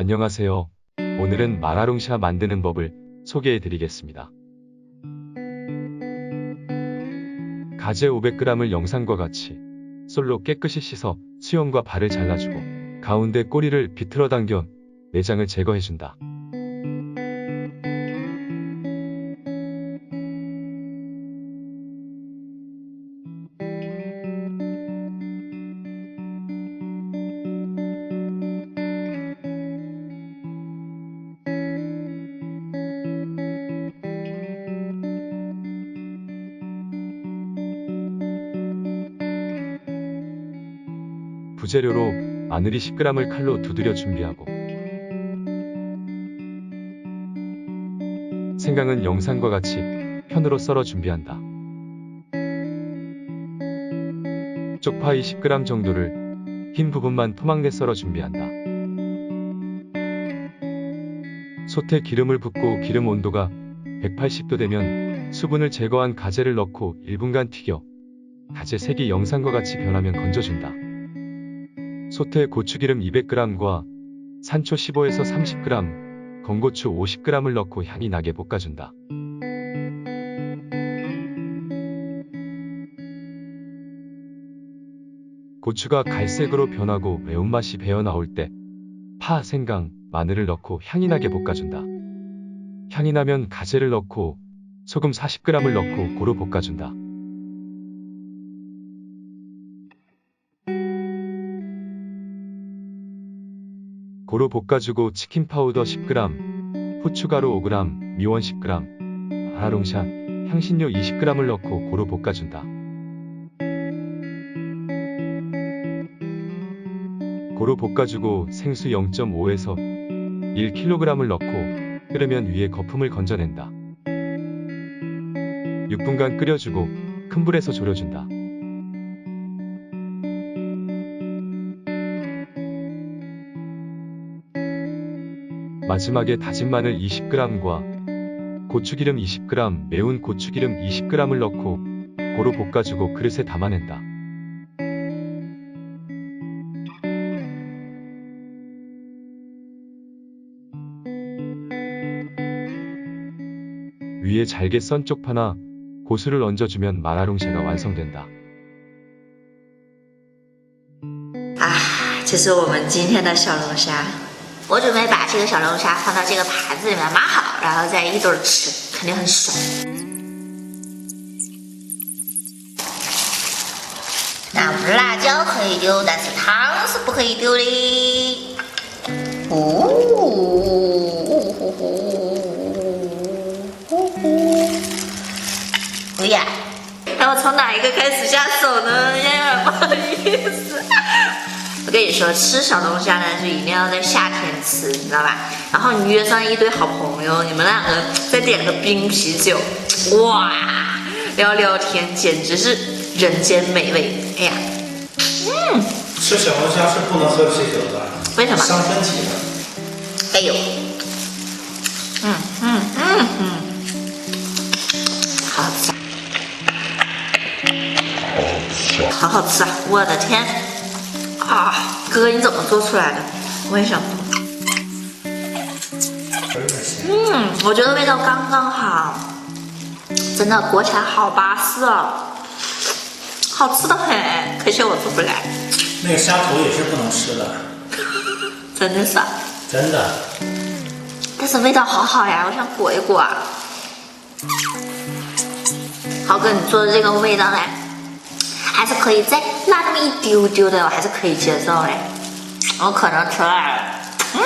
안녕하세요. 오늘은 마라롱샤 만드는 법을 소개해 드리겠습니다. 가재 500g을 영상과 같이 솔로 깨끗이 씻어 수염과 발을 잘라주고 가운데 꼬리를 비틀어 당겨 내장을 제거해준다. 부재료로 마늘이 10g을 칼로 두드려 준비하고 생강은 영상과 같이 편으로 썰어 준비한다. 쪽파이 10g 정도를 흰 부분만 토막내 썰어 준비한다. 솥에 기름을 붓고 기름 온도가 180도 되면 수분을 제거한 가재를 넣고 1분간 튀겨 가재 색이 영상과 같이 변하면 건져준다. 솥에 고추기름 200g과 산초 15에서 30g, 건고추 50g을 넣고 향이 나게 볶아준다. 고추가 갈색으로 변하고 매운맛이 배어 나올 때 파, 생강, 마늘을 넣고 향이 나게 볶아준다. 향이 나면 가재를 넣고 소금 40g을 넣고 고루 볶아준다. 고루 볶아주고 치킨 파우더 10g, 후추가루 5g, 미원 10g, 아라롱샤, 향신료 20g을 넣고 고루 볶아준다. 고루 볶아주고 생수 0.5에서 1kg을 넣고 끓으면 위에 거품을 건져낸다. 6분간 끓여주고 큰 불에서 졸여준다. 마지막에 다진 마늘 20g과 고추기름 20g, 매운 고추기름 20g을 넣고 고루 볶아주고 그릇에 담아낸다. 위에 잘게 썬 쪽파나 고수를 얹어주면 마라롱샤가 완성된다. 啊，这是我们今天的小龙虾。 我准备把这个小龙虾放到这个盘子里面码好，然后再一顿儿吃，肯定很爽。那我们辣椒可以丢，但是汤是不可以丢的。呜哦，呼呼呼呼！哎呀，那我从哪一个开始下手呢？有点不好意思。我跟你说，吃小龙虾呢就一定要在夏天吃，你知道吧？然后你约上一堆好朋友，你们两个再点个冰啤酒，哇，聊聊天，简直是人间美味。哎呀，嗯，吃小龙虾是不能喝啤酒的，为什么伤身体的。哎呦，嗯嗯嗯嗯，好吃，好好吃啊！我的天啊，哥你怎么做出来的？为什么？有点咸。嗯，我觉得味道刚刚好，真的裹起来好巴适哦，好吃的很。可惜我做不来，那个虾头也是不能吃的，真的是啊。真的。但是味道好好呀，我想裹一裹啊。豪哥，你做的这个味道呢，还是可以再辣那么一丢丢的，我还是可以接受的。我可能吃来了，嗯，